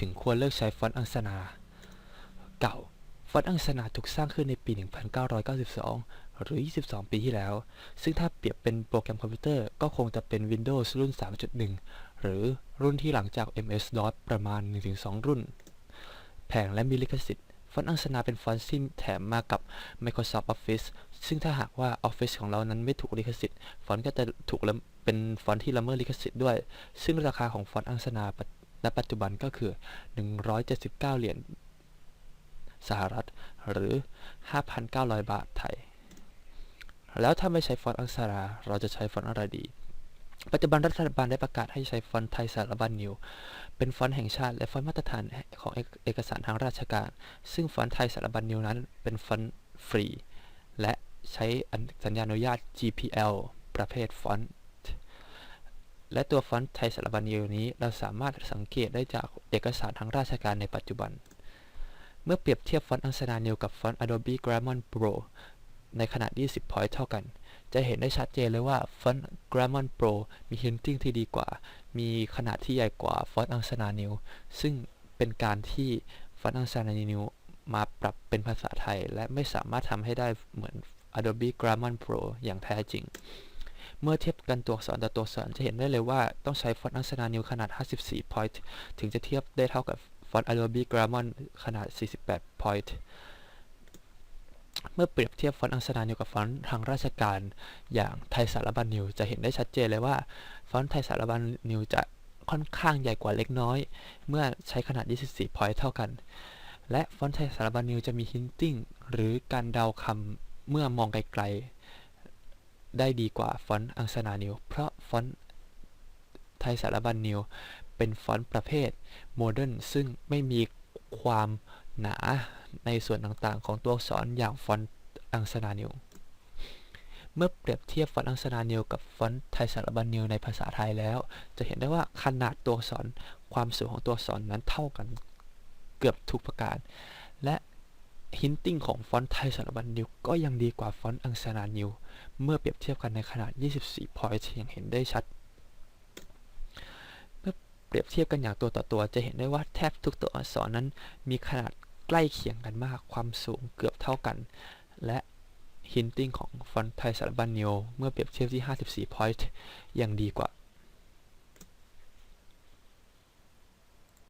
ถึงควรเลิกใช้ฟอนต์อังสนาเก่า ฟอนต์อังสนาถูกสร้างขึ้นในปี 1992 หรือ 22 ปีที่แล้ว ซึ่งถ้าเปรียบเป็นโปรแกรมคอมพิวเตอร์ก็คงจะเป็น Windows รุ่น 3.1 หรือรุ่นที่หลังจาก MS-DOS ประมาณ 1-2 รุ่น แผงและมีลิขสิทธิ์ฟอนต์อังสนาเป็นฟอนต์ที่แถมมากับ Microsoft Office ซึ่งถ้าหากว่า Office ของเรานั้นไม่ถูกลิขสิทธิ์ ฟอนต์ก็จะถูกละเป็นฟอนต์ที่ละเมิดลิขสิทธิ์ด้วย ซึ่งราคาของฟอนต์อังสนา ปัจณปัจจุบันก็คือ 179 เหรียญสหรัฐ หรือ 5,900 บาทไทย แล้วถ้าไม่ใช้ฟอนต์อังสนาเราจะใช้ฟอนต์อะไรดี ปัจจุบันรัฐบาลได้ประกาศให้ใช้ฟอนต์ไทยสารบัญนิว เป็นฟอนต์แห่งชาติและฟอนต์มาตรฐานของเอกเอกสารทางราชการ ซึ่งฟอนต์ไทยสารบัญนิวนั้นเป็นฟอนต์ฟรี และใช้สัญญาอนุญาต GPL ประเภทฟอนต์ และตัวฟอนต์ไทยสารบัญนิวนี้ เราสามารถสังเกตได้จากเอกสารทางราชการในปัจจุบัน เมื่อเปรียบเทียบฟอนต์อังสนาเนิวกับฟอนต์ Adobe Grammar Pro ในขนาด 20 point เท่ากัน จะเห็นได้ชัดเจนเลยว่าฟอนต์ Grammar Pro มี hinting ที่ดีกว่า มีขนาดที่ใหญ่กว่าฟอนต์อังสนาเนิวซึ่งเป็นการที่ฟอนต์อังสนาเนิวมาปรับเป็นภาษาไทย และไม่สามารถทำให้ได้เหมือน Adobe Grammar Pro อย่างแท้จริง เมื่อเทียบกันตัวอักษรต่อตัวอักษรจะเห็นได้เลยว่าต้องใช้ฟอนต์อังสนานิวขนาด 54 point ถึงจะเทียบได้เท่ากับฟอนต์ Adobe Grammar ขนาด 48 point เมื่อเปรียบเทียบฟอนต์อังสนานิวกับฟอนต์ทางราชการอย่างไทยสารบัญนิวจะเห็นได้ชัดเจนเลยว่า ฟอนต์ไทยสารบัญนิวจะค่อนข้างใหญ่กว่าเล็กน้อย เมื่อใช้ขนาด 24 point เท่ากัน และฟอนต์ไทยสารบัญนิวจะมี hinting หรือการเดาคำเมื่อมองไกลๆ ได้ดีกว่าฟอนต์อังสนานิว เพราะฟอนต์ไทยสารบัญนิว เป็นฟอนต์ประเภทโมเดิร์นซึ่งไม่มีความหนาในส่วนต่างๆ ของตัวอักษรอย่างฟอนต์อังสนานิว เมื่อเปรียบเทียบฟอนต์อังสนานิวกับฟอนต์ไทยสารบัญนิวในภาษาไทยแล้ว จะเห็นได้ว่าขนาดตัวอักษรความสูงของตัวอักษรนั้นเท่ากันเกือบทุกประการ และ hinting ของฟอนต์ไทยสารบัญนิวก็ยังดีกว่าฟอนต์อังสนานิว เมื่อเปรียบเทียบกันในขนาด 24 point อย่างเห็นได้ชัด เมื่อเปรียบเทียบกันอย่างตัวต่อตัวจะเห็นได้ว่าแทบทุกตัวอักษรนั้น มีขนาดใกล้เคียงกันมาก ความสูงเกือบเท่ากัน และ hinting ของฟอนต์ไทยสารบัญนิวเมื่อเปรียบเทียบที่ 54 point ยังดีกว่า